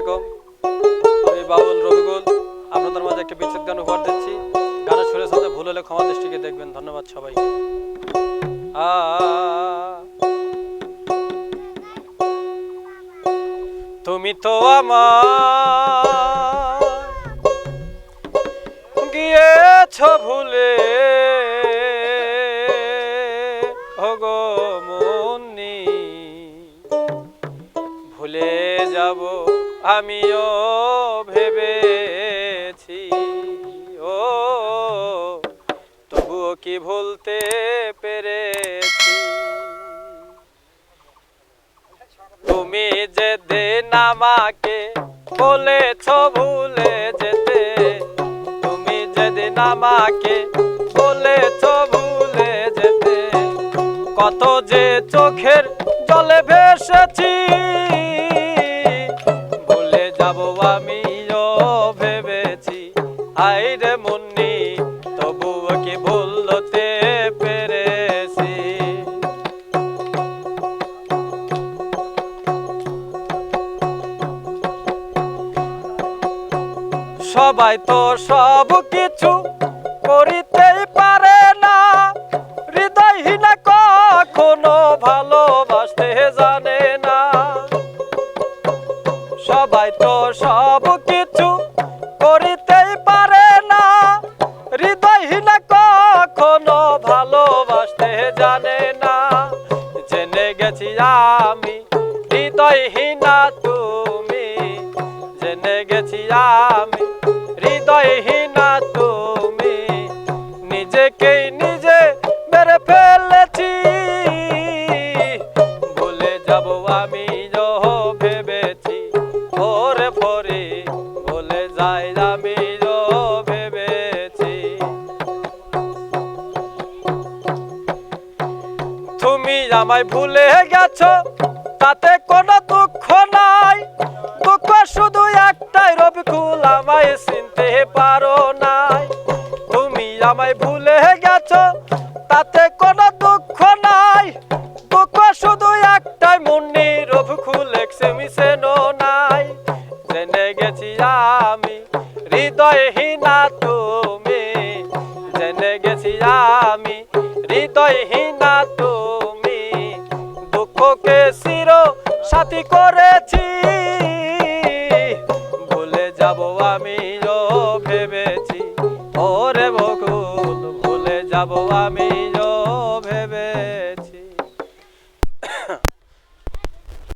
আলাইকুম। আমি বাবুল রবিকুল আপনাদের মাঝে একটি বিচ্ছেদ গান উপহার দিচ্ছি। গানের সুরের সাথে ভুল হলে ক্ষমা দৃষ্টিকে দেখবেন। ধন্যবাদ সবাইকে। তুমি তো আমার গিয়েছ ভুলে আমিও ভেবেছি, ও, তবুও কি ভুলতে পেরেছি? তুমি যেদিন আমাকে বলেছ ভুলে যেতে, তুমি যেদিন আমাকে বলেছ ভুলে যেতে, কত যে চোখের জলে ভেসেছি। সবাই তো সব কিছু করিতেই পারে না। হৃদয়হীন কখনো ভালোবাসতে জানে না। সবাই তো সব কিছু করিতেই পারে না। হৃদয়হীন কখনো ভালোবাসতে জানে না। জেনে গেছি আমি, হৃদয়হীনা তুমি। জেনে গেছি আমি হৃদয়হীনা তুমি, নিজেকেই নিজে মেরে ফেলেছি। ভুলে যাব আমি যহ ভেবেছি, ওরে পরে ভুলে যাই আমি ভেবেছি। তুমি আমায় ভুলে গেছো, তাতে কোনো দুঃখ নাই। শুধু একটাই রবিকুল, আমায় চিনতে পারো নাই। তুমি আমায় ভুলে গেছো, তাতে কোনো দুঃখ নাই। শুধু একটাই, মুন্নি রবিকুল নাই। জেনে গেছি আমি, হৃদয়হীনা তুমি। জেনে গেছি আমি, হৃদয়হীনা তুমি। দুঃখকে চির সাথী করেছি। যাব আমি ভেবেছি। ওরে বকুল ভুলে যাব আমি